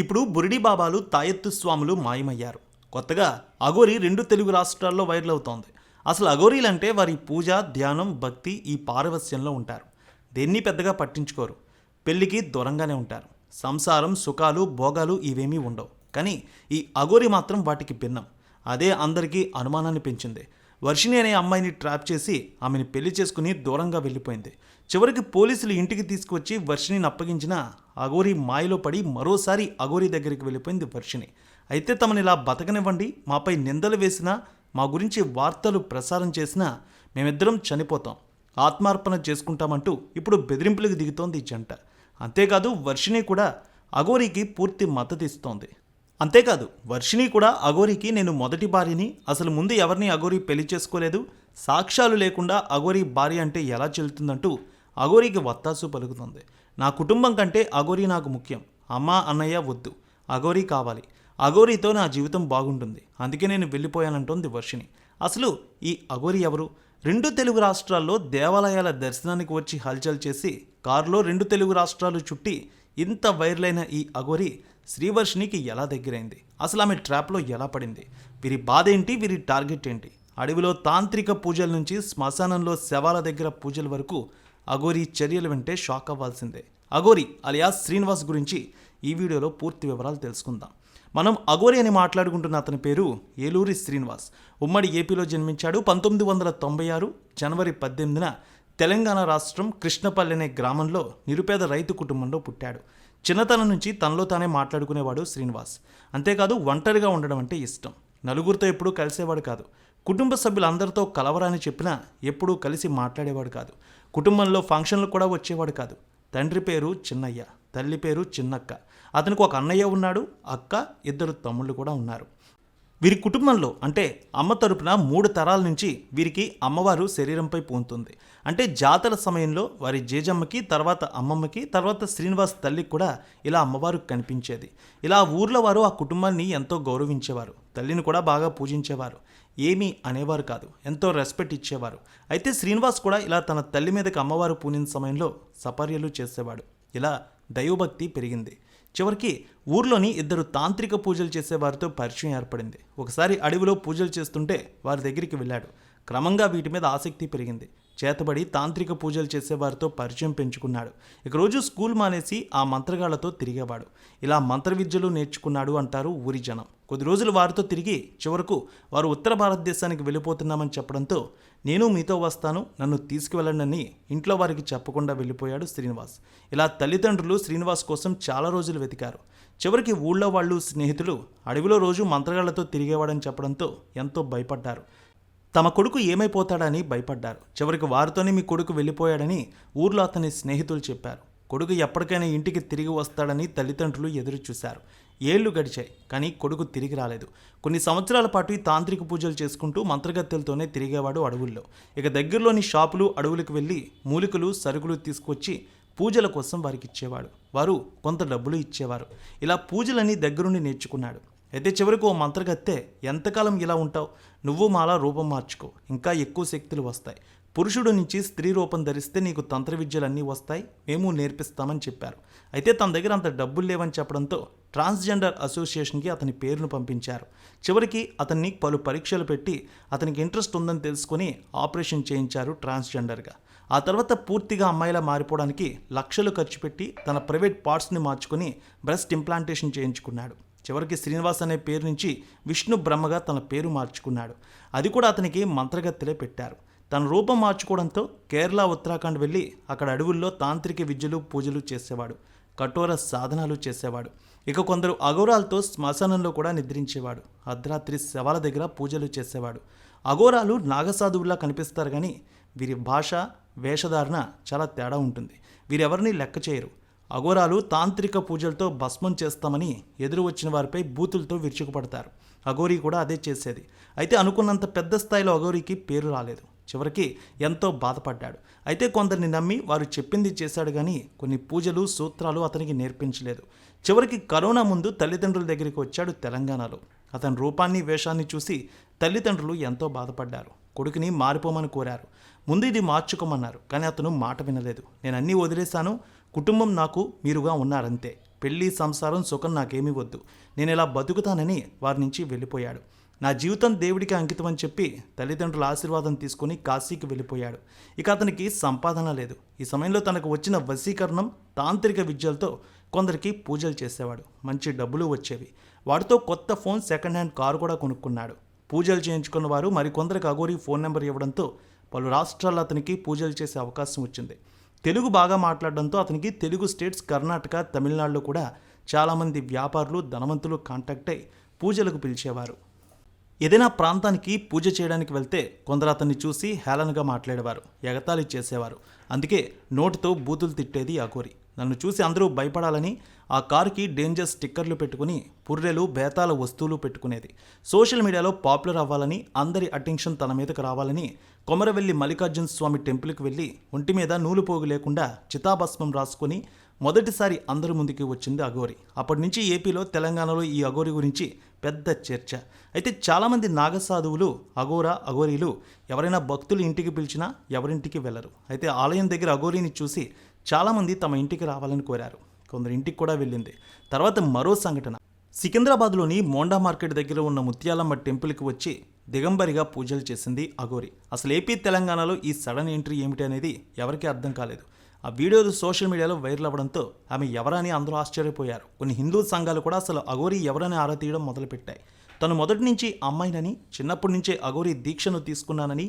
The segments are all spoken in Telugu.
ఇప్పుడు బురిడి బాబాలు తాయెత్తు స్వాములు మాయమయ్యారు. కొత్తగా అఘోరి రెండు తెలుగు రాష్ట్రాల్లో వైరల్ అవుతోంది. అసలు అఘోరీలంటే వారి పూజ ధ్యానం భక్తి ఈ పారవస్యంలో ఉంటారు. దేన్ని పెద్దగా పట్టించుకోరు. పెళ్ళికి దూరంగానే ఉంటారు. సంసారం సుఖాలు భోగాలు ఇవేమీ ఉండవు. కానీ ఈ అఘోరి మాత్రం వాటికి భిన్నం. అదే అందరికీ అనుమానాన్ని పెంచింది. వర్షిణి అనే అమ్మాయిని ట్రాప్ చేసి ఆమెను పెళ్ళి చేసుకుని దూరంగా వెళ్ళిపోయింది. చివరికి పోలీసులు ఇంటికి తీసుకువచ్చి వర్షిణిని అప్పగించిన అఘోరి మాయలో పడి మరోసారి అఘోరి దగ్గరికి వెళ్ళిపోయింది వర్షిణి అయితే తమని ఇలా బతకనివ్వండి మాపై నిందలు వేసినా మా గురించి వార్తలు ప్రసారం చేసినా మేమిద్దరం చనిపోతాం ఆత్మార్పణ చేసుకుంటామంటూ ఇప్పుడు బెదిరింపులకు దిగుతోంది ఈ జంట. అంతేకాదు వర్షిణి కూడా అఘోరికి పూర్తి మద్దతు ఇస్తోంది. అంతేకాదు వర్షిణి కూడా అఘోరికి నేను మొదటి భార్యని అసలు ముందు ఎవరిని అఘోరి పెళ్ళి చేసుకోలేదు సాక్ష్యాలు లేకుండా అఘోరి భార్య అంటే ఎలా చెల్లుతుందంటూ అఘోరికి వత్తాసు పలుకుతుంది. నా కుటుంబం కంటే అఘోరి నాకు ముఖ్యం. అమ్మ అన్నయ్య వద్దు. అఘోరీ కావాలి. అఘోరితో నా జీవితం బాగుంటుంది. అందుకే నేను వెళ్ళిపోయానంటోంది వర్షిణి. అసలు ఈ అఘోరి ఎవరు? రెండు తెలుగు రాష్ట్రాల్లో దేవాలయాల దర్శనానికి వచ్చి హల్చల్ చేసి కారులో రెండు తెలుగు రాష్ట్రాలు చుట్టి ఇంత వైర్లైన ఈ అఘోరి శ్రీవర్షినికి ఎలా దగ్గరైంది? అసలు ఆమె ట్రాప్లో ఎలా పడింది? వీరి బాధ ఏంటి? వీరి టార్గెట్ ఏంటి? అడవిలో తాంత్రిక పూజల నుంచి శ్మశానంలో శవాల దగ్గర పూజల వరకు అఘోరి చర్యలు వింటే షాక్ అవ్వాల్సిందే. అఘోరి అలియాస్ శ్రీనివాస్ గురించి ఈ వీడియోలో పూర్తి వివరాలు తెలుసుకుందాం. మనం అఘోరి అని మాట్లాడుకుంటున్న అతని పేరు ఏలూరి శ్రీనివాస్. ఉమ్మడి ఏపీలో జన్మించాడు పంతొమ్మిది వందల తొంభై ఆరు జనవరి పద్దెనిమిదిన తెలంగాణ రాష్ట్రం కృష్ణపల్లి అనే గ్రామంలో నిరుపేద రైతు కుటుంబంలో పుట్టాడు. చిన్నతనం నుంచి తనలో తానే మాట్లాడుకునేవాడు శ్రీనివాస్. అంతేకాదు ఒంటరిగా ఉండడం అంటే ఇష్టం. నలుగురితో ఎప్పుడూ కలిసేవాడు కాదు. కుటుంబ సభ్యులందరితో కలవరాని చెప్పినా ఎప్పుడూ కలిసి మాట్లాడేవాడు కాదు. కుటుంబంలో ఫంక్షన్లు కూడా వచ్చేవాడు కాదు. తండ్రి పేరు చిన్నయ్య తల్లి పేరు చిన్నక్క. అతనికి ఒక అన్నయ్య ఉన్నాడు అక్క ఇద్దరు తమ్ముళ్ళు కూడా ఉన్నారు. వీరి కుటుంబంలో అంటే అమ్మ తరపున మూడు తరాల నుంచి వీరికి అమ్మవారు శరీరంపై పూంతుంది. అంటే జాతర సమయంలో వారి జేజమ్మకి తర్వాత అమ్మమ్మకి తర్వాత శ్రీనివాస్ తల్లికి కూడా ఇలా అమ్మవారు కనిపించేది. ఇలా ఊర్లో వారు ఆ కుటుంబాన్ని ఎంతో గౌరవించేవారు. తల్లిని కూడా బాగా పూజించేవారు. ఏమీ అనేవారు కాదు. ఎంతో రెస్పెక్ట్ ఇచ్చేవారు. అయితే శ్రీనివాస్ కూడా ఇలా తన తల్లి మీదకి అమ్మవారు పూనిన సమయంలో సపర్యలు చేసేవాడు. ఇలా దైవభక్తి పెరిగింది. చివరికి ఊర్లోని ఇద్దరు తాంత్రిక పూజలు చేసేవారితో పరిచయం ఏర్పడింది. ఒకసారి అడవిలో పూజలు చేస్తుంటే వారి దగ్గరికి వెళ్ళాడు. క్రమంగా వీటి మీద ఆసక్తి పెరిగింది. చేతబడి తాంత్రిక పూజలు చేసేవారితో పరిచయం పెంచుకున్నాడు. ఇక రోజు స్కూల్ మానేసి ఆ మంత్రగాళ్ళతో తిరిగేవాడు. ఇలా మంత్ర విద్యలు నేర్చుకున్నాడు అంటారు ఊరి జనం. కొద్ది రోజులు వారితో తిరిగి చివరకు వారు ఉత్తర భారతదేశానికి వెళ్ళిపోతున్నామని చెప్పడంతో నేను మీతో వస్తాను నన్ను తీసుకువెళ్ళండి ఇంట్లో వారికి చెప్పకుండా వెళ్ళిపోయాడు శ్రీనివాస్. ఇలా తల్లిదండ్రులు శ్రీనివాస్ కోసం చాలా రోజులు వెతికారు. చివరికి ఊళ్ళో వాళ్ళు స్నేహితులు అడవిలో రోజు మంత్రగాళ్ళతో తిరిగేవాడని చెప్పడంతో ఎంతో భయపడ్డారు. తమ కొడుకు ఏమైపోతాడని భయపడ్డారు. చివరికి వారితోనే మీ కొడుకు వెళ్ళిపోయాడని ఊర్లో అతని స్నేహితులు చెప్పారు. కొడుకు ఎప్పటికైనా ఇంటికి తిరిగి వస్తాడని తల్లిదండ్రులు ఎదురు చూశారు ఏళ్ళు గడిచాయి కానీ కొడుకు తిరిగి రాలేదు. కొన్ని సంవత్సరాల పాటు ఈ తాంత్రిక పూజలు చేసుకుంటూ మంత్రగత్తెలతోనే తిరిగేవాడు అడవుల్లో. ఇక దగ్గరలోని షాపులు అడవులకు వెళ్ళి మూలికలు సరుకులు తీసుకొచ్చి పూజల కోసం వారికి ఇచ్చేవాడు. వారు కొంత డబ్బులు ఇచ్చేవారు. ఇలా పూజలని దగ్గరుండి నేర్చుకున్నాడు. అయితే చివరికి ఓ మంత్రగత్తె ఎంతకాలం ఇలా ఉంటావు? నువ్వు మాలా రూపం మార్చుకో. ఇంకా ఎక్కువ శక్తులు వస్తాయి. పురుషుడు నుంచి స్త్రీ రూపం ధరిస్తే నీకు తంత్ర విద్యలన్నీ వస్తాయి. మేము నేర్పిస్తామని చెప్పారు. అయితే తన దగ్గర అంత డబ్బులు లేవని చెప్పడంతో ట్రాన్స్జెండర్ అసోసియేషన్కి అతని పేరును పంపించారు. చివరికి అతన్ని పలు పరీక్షలు పెట్టి అతనికి ఇంట్రెస్ట్ ఉందని తెలుసుకొని ఆపరేషన్ చేయించారు ట్రాన్స్జెండర్గా. ఆ తర్వాత పూర్తిగా అమ్మాయిలా మారిపోవడానికి లక్షలు ఖర్చు పెట్టి తన ప్రైవేట్ పార్ట్స్ని మార్చుకొని బ్రెస్ట్ ఇంప్లాంటేషన్ చేయించుకున్నాడు. చివరికి శ్రీనివాస్ అనే పేరు నుంచి విష్ణు బ్రహ్మగా తన పేరు మార్చుకున్నాడు. అది కూడా అతనికి మంత్రగత్తెలే పెట్టారు. తన రూపం మార్చుకోవడంతో కేరళ ఉత్తరాఖండ్ వెళ్ళి అక్కడ అడవుల్లో తాంత్రిక విద్యలు పూజలు చేసేవాడు. కఠోర సాధనాలు చేసేవాడు. ఇక కొందరు అఘోరాలతో శ్మశానంలో కూడా నిద్రించేవాడు. అర్ధరాత్రి శవాల దగ్గర పూజలు చేసేవాడు. అఘోరాలు నాగసాధువులా కనిపిస్తారు కానీ వీరి భాష వేషధారణ చాలా తేడా ఉంటుంది. వీరెవరిని లెక్క చేయరు. అఘోరాలు తాంత్రిక పూజలతో భస్మం చేస్తామని ఎదురు వచ్చిన వారిపై బూతులతో విరుచుకుపడతారు. అఘోరి కూడా అదే చేసేది. అయితే అనుకున్నంత పెద్ద స్థాయిలో అఘోరికి పేరు రాలేదు. చివరికి ఎంతో బాధపడ్డాడు. అయితే కొందరిని నమ్మి వారు చెప్పింది చేశాడు కానీ కొన్ని పూజలు సూత్రాలు అతనికి నేర్పించలేదు. చివరికి కరోనా ముందు తల్లిదండ్రుల దగ్గరికి వచ్చాడు తెలంగాణలో. అతని రూపాన్ని వేషాన్ని చూసి తల్లిదండ్రులు ఎంతో బాధపడ్డారు. కొడుకుని మారిపోమని కోరారు. ముందు ఇది మార్చుకోమన్నారు కానీ అతను మాట వినలేదు. నేను అన్నీ వదిలేశాను కుటుంబం నాకు మీరుగా ఉన్నారంతే. పెళ్ళి సంసారం సుఖం నాకేమీ వద్దు. నేను ఇలా బతుకుతానని వారి నుంచి వెళ్ళిపోయాడు. నా జీవితం దేవుడికి అంకితం అని చెప్పి తల్లిదండ్రుల ఆశీర్వాదం తీసుకుని కాశీకి వెళ్ళిపోయాడు. ఇక అతనికి సంపాదన లేదు. ఈ సమయంలో తనకు వచ్చిన వశీకరణం తాంత్రిక విద్యలతో కొందరికి పూజలు చేసేవాడు. మంచి డబ్బులు వచ్చేవి. వాటితో కొత్త ఫోన్ సెకండ్ హ్యాండ్ కారు కూడా కొనుక్కున్నాడు. పూజలు చేయించుకున్న వారు మరికొందరికి అగోరి ఫోన్ నెంబర్ ఇవ్వడంతో పలు రాష్ట్రాల్లో అతనికి పూజలు చేసే అవకాశం వచ్చింది. తెలుగు బాగా మాట్లాడడంతో అతనికి తెలుగు స్టేట్స్ కర్ణాటక తమిళనాడులో కూడా చాలామంది వ్యాపారులు ధనవంతులు కాంటాక్ట్ అయి పూజలకు పిలిచేవారు. ఏదైనా ప్రాంతానికి పూజ చేయడానికి వెళ్తే కొందరు అతన్ని చూసి హేళనగా మాట్లాడేవారు ఎగతాళి చేసేవారు. అందుకే నోటితో బూతులు తిట్టేది అఘోరి. నన్ను చూసి అందరూ భయపడాలని ఆ కారుకి డేంజర్ స్టిక్కర్లు పెట్టుకుని పుర్రెలు బేతాల వస్తువులు పెట్టుకునేది. సోషల్ మీడియాలో పాపులర్ అవ్వాలని అందరి అటెన్షన్ తన మీదకు రావాలని కొమరవెల్లి మల్లికార్జున స్వామి టెంపుల్కి వెళ్ళి ఒంటి మీద నూలు పోగు లేకుండా చితాభస్మం రాసుకొని మొదటిసారి అందరి ముందుకి వచ్చింది అఘోరి. అప్పటి నుంచి ఏపీలో తెలంగాణలో ఈ అఘోరి గురించి పెద్ద చర్చ. అయితే చాలామంది నాగసాధువులు అఘోరా అఘోరీలు ఎవరైనా భక్తులు ఇంటికి పిలిచినా ఎవరింటికి వెళ్ళరు. అయితే ఆలయం దగ్గర అఘోరిని చూసి చాలామంది తమ ఇంటికి రావాలని కోరారు. కొందరు ఇంటికి కూడా వెళ్ళింది. తర్వాత మరో సంఘటన. సికింద్రాబాద్లోని మోండా మార్కెట్ దగ్గర ఉన్న ముత్యాలమ్మ టెంపుల్కి వచ్చి దిగంబరిగా పూజలు చేసింది అఘోరి. అసలు ఏపీ తెలంగాణలో ఈ సడన్ ఎంట్రీ ఏమిటి అనేది ఎవరికీ అర్థం కాలేదు. ఆ వీడియోలు సోషల్ మీడియాలో వైరల్ అవ్వడంతో ఆమె ఎవరని అందరూ ఆశ్చర్యపోయారు. కొన్ని హిందూ సంఘాలు కూడా అసలు అఘోరి ఎవరని ఆరా తీయడం మొదలుపెట్టాయి. తను మొదటి నుంచి అమ్మాయినని చిన్నప్పటి నుంచే అఘోరి దీక్షను తీసుకున్నానని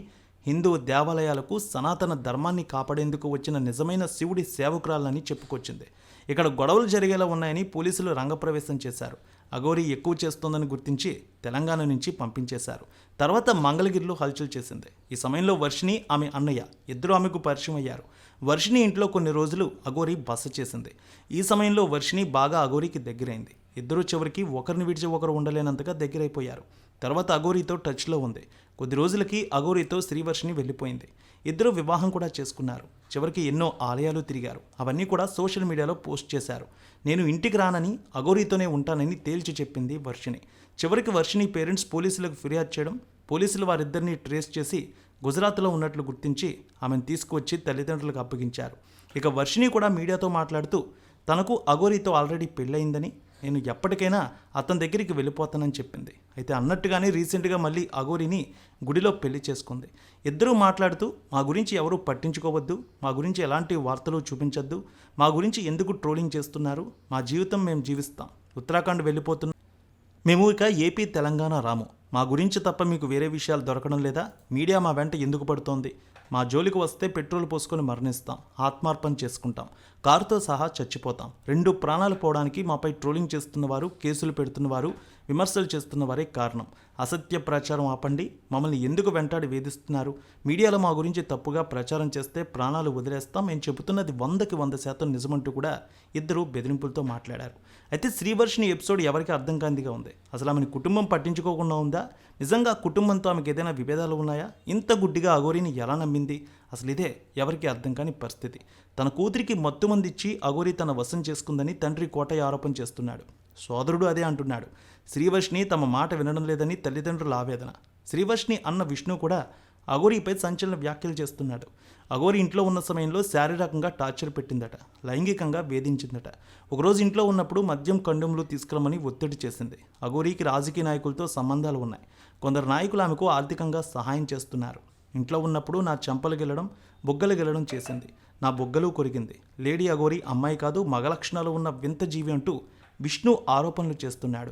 హిందూ దేవాలయాలకు సనాతన ధర్మాన్ని కాపాడేందుకు వచ్చిన నిజమైన శివుడి సేవకురాలని చెప్పుకొచ్చింది. ఇక్కడ గొడవలు జరిగేలా ఉన్నాయని పోలీసులు రంగప్రవేశం చేశారు. అఘోరి ఎక్కువ చేస్తోందని గుర్తించి తెలంగాణ నుంచి పంపించేశారు. తర్వాత మంగళగిరిలో హల్చల్ చేసింది. ఈ సమయంలో వర్షిణి ఆమె అన్నయ్య ఇద్దరు ఆమెకు పరిచయం అయ్యారు. వర్షిణి ఇంట్లో కొన్ని రోజులు అఘోరి బస చేసింది. ఈ సమయంలో వర్షిణి బాగా అఘోరికి దగ్గరైంది. ఇద్దరు చివరికి ఒకరిని విడిచి ఒకరు ఉండలేనంతగా దగ్గరైపోయారు. తర్వాత అఘోరితో టచ్లో ఉంది. కొద్ది రోజులకి అఘోరితో శ్రీవర్షిని వెళ్ళిపోయింది. ఇద్దరు వివాహం కూడా చేసుకున్నారు. చివరికి ఎన్నో ఆలయాలు తిరిగారు. అవన్నీ కూడా సోషల్ మీడియాలో పోస్ట్ చేశారు. నేను ఇంటికి రానని అఘోరితోనే ఉంటానని తేల్చి చెప్పింది వర్షిని చివరికి వర్షిని పేరెంట్స్ పోలీసులకు ఫిర్యాదు చేయడం పోలీసులు వారిద్దరిని ట్రేస్ చేసి గుజరాత్లో ఉన్నట్లు గుర్తించి ఆమెను తీసుకువచ్చి తల్లిదండ్రులకు అప్పగించారు. ఇక వర్షిని కూడా మీడియాతో మాట్లాడుతూ తనకు అఘోరితో ఆల్రెడీ పెళ్ళయిందని నేను ఎప్పటికైనా అతని దగ్గరికి వెళ్ళిపోతానని చెప్పింది. అయితే అన్నట్టుగానే రీసెంట్గా మళ్ళీ అఘోరిని గుడిలో పెళ్ళి చేసుకుంది. ఇద్దరూ మాట్లాడుతూ మా గురించి ఎవరూ పట్టించుకోవద్దు. మా గురించి ఎలాంటి వార్తలు చూపించొద్దు. మా గురించి ఎందుకు ట్రోలింగ్ చేస్తున్నారు? మా జీవితం మేము జీవిస్తాం. ఉత్తరాఖండ్ వెళ్ళిపోతున్నాం మేము ఇక ఏపీ తెలంగాణ రాము. మా గురించి తప్ప మీకు వేరే విషయాలు దొరకడం లేదా? మీడియా మా వెంట ఎందుకు పడుతోంది? మా జోలికి వస్తే పెట్రోల్ పోసుకొని మరణిస్తాం ఆత్మార్పణ చేసుకుంటాం కారుతో సహా చచ్చిపోతాం. రెండు ప్రాణాలు పోవడానికి మాపై ట్రోలింగ్ చేస్తున్నవారు కేసులు పెడుతున్నవారు విమర్శలు చేస్తున్న వారే కారణం. అసత్య ప్రచారం ఆపండి. మమ్మల్ని ఎందుకు వెంటాడి వేధిస్తున్నారు? మీడియాలో మా గురించి తప్పుగా ప్రచారం చేస్తే ప్రాణాలు వదిలేస్తాం. మేము చెబుతున్నది వందకి వంద శాతం నిజమంటూ కూడా ఇద్దరు బెదిరింపులతో మాట్లాడారు. అయితే శ్రీవర్షిని ఎపిసోడ్ ఎవరికి అర్థం కాందిగా ఉంది? అసలు ఆమెను కుటుంబం పట్టించుకోకుండా ఉందా? నిజంగా కుటుంబంతో ఆమెకు ఏదైనా విభేదాలు ఉన్నాయా? ఇంత గుడ్డిగా అఘోరిని ఎలా నమ్మింది? అసలు ఇదే ఎవరికి అర్థం కాని పరిస్థితి. తన కూతురికి మత్తుమందిచ్చి అఘోరి తన వశం చేసుకుందని తండ్రి కోటయ్య ఆరోపణ చేస్తున్నాడు. సోదరుడు అదే అంటున్నాడు. శ్రీవర్షిని తమ మాట వినడం లేదని తల్లిదండ్రుల ఆవేదన. శ్రీవర్షిని అన్న విష్ణు కూడా అఘోరీపై సంచలన వ్యాఖ్యలు చేస్తున్నాడు. అఘోరి ఇంట్లో ఉన్న సమయంలో శారీరకంగా టార్చర్ పెట్టిందట. లైంగికంగా వేధించిందట. ఒకరోజు ఇంట్లో ఉన్నప్పుడు మద్యం కండుములు తీసుకురమని ఒత్తిడి చేసింది. అఘోరికి రాజకీయ నాయకులతో సంబంధాలు ఉన్నాయి. కొందరు నాయకులు ఆమెకు ఆర్థికంగా సహాయం చేస్తున్నారు. ఇంట్లో ఉన్నప్పుడు నా చెంపలు గెలడం బుగ్గలు గెలడం చేసింది. నా బుగ్గలు కొరిగింది. లేడీ అఘోరి అమ్మాయి కాదు మగ లక్షణాలు ఉన్న వింత జీవి అంటూ విష్ణు ఆరోపణలు చేస్తున్నాడు.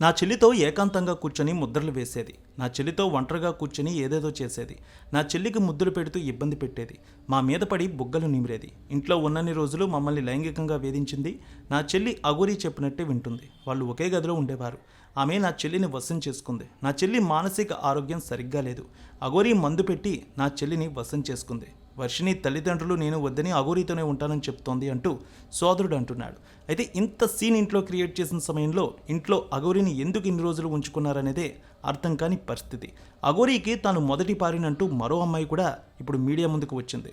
నా చెల్లితో ఏకాంతంగా కూర్చొని ముద్రలు వేసేది. నా చెల్లితో ఒంటరిగా కూర్చొని ఏదేదో చేసేది. నా చెల్లికి ముద్దులు పెడుతూ ఇబ్బంది పెట్టేది. మా మీద పడి బుగ్గలు నిమిరేది. ఇంట్లో ఉన్నన్ని రోజులు మమ్మల్ని లైంగికంగా వేధించింది. నా చెల్లి అగురి చెప్పినట్టే వింటుంది. వాళ్ళు ఒకే గదిలో ఉండేవారు. ఆమె నా చెల్లిని వశం చేసుకుంది. నా చెల్లి మానసిక ఆరోగ్యం సరిగ్గా లేదు. అగోరీ మందు పెట్టి నా చెల్లిని వశం చేసుకుంది. వర్షిని తల్లిదండ్రులు నేను వద్దని అఘోరితోనే ఉంటానని చెప్తోంది అంటూ సోదరుడు అంటున్నాడు. అయితే ఇంత సీన్ ఇంట్లో క్రియేట్ చేసిన సమయంలో ఇంట్లో అఘోరిని ఎందుకు ఇన్ని రోజులు ఉంచుకున్నారనేదే అర్థం కాని పరిస్థితి. అఘోరికి తాను మొదటి పారినంటూ మరో అమ్మాయి కూడా ఇప్పుడు మీడియా ముందుకు వచ్చింది.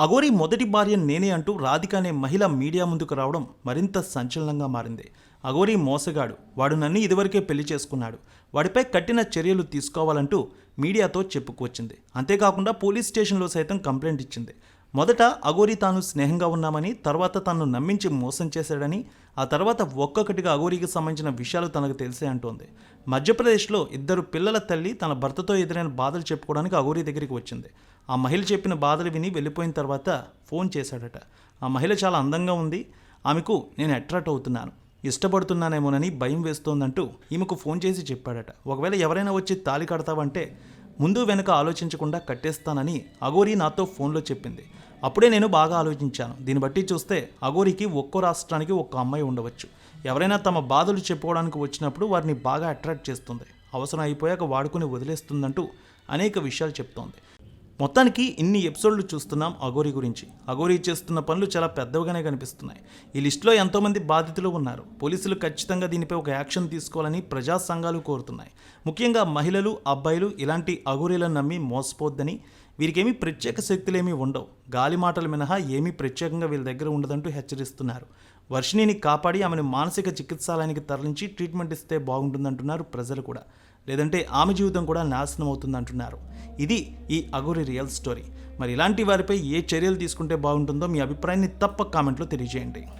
అఘోరి మొదటి భార్య నేనే అంటూ రాధిక అనే మహిళ మీడియా ముందుకు రావడం మరింత సంచలనంగా మారింది. అఘోరి మోసగాడు. వాడు నన్ను ఇదివరకే పెళ్ళి చేసుకున్నాడు. వాడిపై కఠిన చర్యలు తీసుకోవాలంటూ మీడియాతో చెప్పుకొచ్చింది. అంతేకాకుండా పోలీస్ స్టేషన్లో సైతం కంప్లైంట్ ఇచ్చింది. మొదట అఘోరి తాను స్నేహంగా ఉన్నామని తర్వాత తనను నమ్మించి మోసం చేశాడని ఆ తర్వాత ఒక్కొక్కటిగా అఘోరికి సంబంధించిన విషయాలు తనకు తెలిసే అంటోంది. మధ్యప్రదేశ్లో ఇద్దరు పిల్లల తల్లి తన భర్తతో ఎదురైన బాధలు చెప్పుకోవడానికి అఘోరి దగ్గరికి వచ్చింది. ఆ మహిళ చెప్పిన బాధలు విని వెళ్ళిపోయిన తర్వాత ఫోన్ చేశాడట. ఆ మహిళ చాలా అందంగా ఉంది. ఆమెకు నేను అట్రాక్ట్ అవుతున్నాను. ఇష్టపడుతున్నానేమోనని భయం వేస్తోందంటూ ఈమెకు ఫోన్ చేసి చెప్పాడట. ఒకవేళ ఎవరైనా వచ్చి తాళి కడతావంటే ముందు వెనుక ఆలోచించకుండా కట్టేస్తానని అఘోరి నాతో ఫోన్లో చెప్పింది. అప్పుడే నేను బాగా ఆలోచించాను. దీన్ని బట్టి చూస్తే అఘోరికి ఒక్కో రాష్ట్రానికి ఒక్క అమ్మాయి ఉండవచ్చు. ఎవరైనా తమ బాధలు చెప్పుకోవడానికి వచ్చినప్పుడు వారిని బాగా అట్రాక్ట్ చేస్తుంది. అవసరం అయిపోయాక వాడుకుని వదిలేస్తుందంటూ అనేక విషయాలు చెప్తోంది. మొత్తానికి ఇన్ని ఎపిసోడ్లు చూస్తున్నాం అఘోరి గురించి. అఘోరి చేస్తున్న పనులు చాలా పెద్దవిగానే కనిపిస్తున్నాయి. ఈ లిస్టులో ఎంతోమంది బాధితులు ఉన్నారు. పోలీసులు ఖచ్చితంగా దీనిపై ఒక యాక్షన్ తీసుకోవాలని ప్రజా సంఘాలు కోరుతున్నాయి. ముఖ్యంగా మహిళలు అబ్బాయిలు ఇలాంటి అఘోరీలను నమ్మి మోసపోద్దని వీరికేమీ ప్రత్యేక శక్తులేమీ ఉండవు. గాలి మాటలు మినహా ఏమీ ప్రత్యేకంగా వీళ్ళ దగ్గర ఉండదంటూ హెచ్చరిస్తున్నారు. వర్షిణిని కాపాడి ఆమెను మానసిక చికిత్సాలయానికి తరలించి ట్రీట్మెంట్ ఇస్తే బాగుంటుందంటున్నారు ప్రజలు కూడా. లేదంటే ఆమె జీవితం కూడా నాశనం అవుతుందంటున్నారు ఇది ఈ అఘోరి రియల్ స్టోరీ. మరి ఇలాంటి వారిపై ఏ చర్యలు తీసుకుంటే బాగుంటుందో మీ అభిప్రాయాన్ని తప్పక కామెంట్లో తెలియజేయండి.